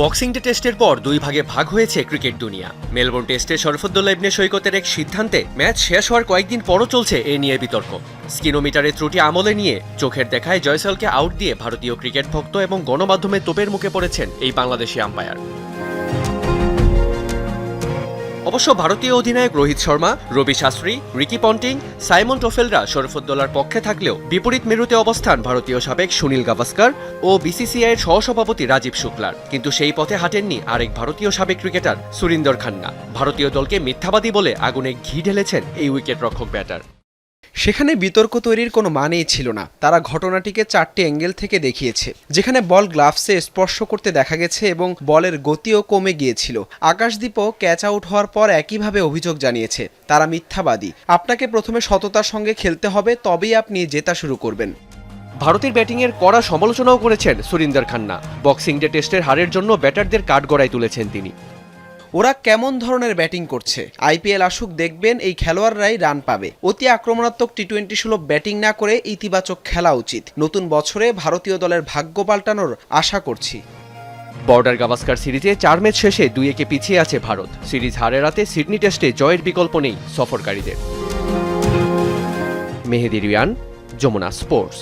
Boxing day টেস্টের পর দুই ভাগে ভাগ হয়েছে ক্রিকেট দুনিয়া। মেলবোর্ন টেস্টে শরফুদ্দোল্লা ইবনে সৈকতের এক সিদ্ধান্তে ম্যাচ শেষ হওয়ার কয়েকদিন পরও চলছে এ নিয়ে বিতর্ক। স্কিনোমিটারের ত্রুটি আমলে নিয়ে চোখের দেখায় জয়সলকে আউট দিয়ে ভারতীয় ক্রিকেট ভক্ত এবং গণমাধ্যমে তোপের মুখে পড়েছেন এই বাংলাদেশি আম্পায়ার অবশ্য ভারতীয় অধিনায়ক Rohit Sharma, Ravi Shastri, Ricky Ponting, Simon টোফেলরা শরফুদ্দোলার পক্ষে থাকলেও বিপরীত মেরুতে অবস্থান ভারতীয় সাবেক সুনীল গাভাস্কার ও বিসিসিআইয়ের সহসভাপতি রাজীব শুক্লার। কিন্তু সেই পথে হাঁটেননি আরেক ভারতীয় সাবেক ক্রিকেটার সুরিন্দর খান্না। ভারতীয় দলকে মিথ্যাবাদী বলে আগুনে ঘি ঢেলেছেন এই উইকেট রক্ষক ব্যাটার। সেখানে বিতর্ক তৈরির কোনো মানেই ছিল না। তারা ঘটনাটিকে চারটি অ্যাঙ্গেল থেকে দেখিয়েছে, যেখানে বল গ্লাভসে স্পর্শ করতে দেখা গেছে এবং বলের গতিও কমে গিয়েছিল। আকাশদীপও ক্যাচ আউট হওয়ার পর একইভাবে অভিযোগ জানিয়েছে, তারা মিথ্যাবাদী। আপনাকে প্রথমে সততার সঙ্গে খেলতে হবে, তবেই আপনি জেতা শুরু করবেন। ভারতের ব্যাটিংয়ের কড়া সমালোচনাও করেছেন সুরিন্দর খান্না। বক্সিং ডে টেস্টের হারের জন্য ব্যাটারদের কাঠগড়ায় তুলেছেন তিনি। ওরা কেমন ধরনের ব্যাটিং করছে? আইপিএল আসুক, দেখবেন এই খেলোয়াড়রাই রান পাবে। অতি আক্রমণাত্মক টি টোয়েন্টি সুলভ ব্যাটিং না করে ইতিবাচক খেলা উচিত। নতুন বছরে ভারতীয় দলের ভাগ্য পাল্টানোর আশা করছি। বর্ডার গাভাস্কার সিরিজে চার ম্যাচ শেষে দুই একে পিছিয়ে আছে ভারত। সিরিজ হারের রাতে সিডনি টেস্টে জয়ের বিকল্প নেই সফরকারীদের। মেহেদি রিয়ান, যমুনা স্পোর্টস।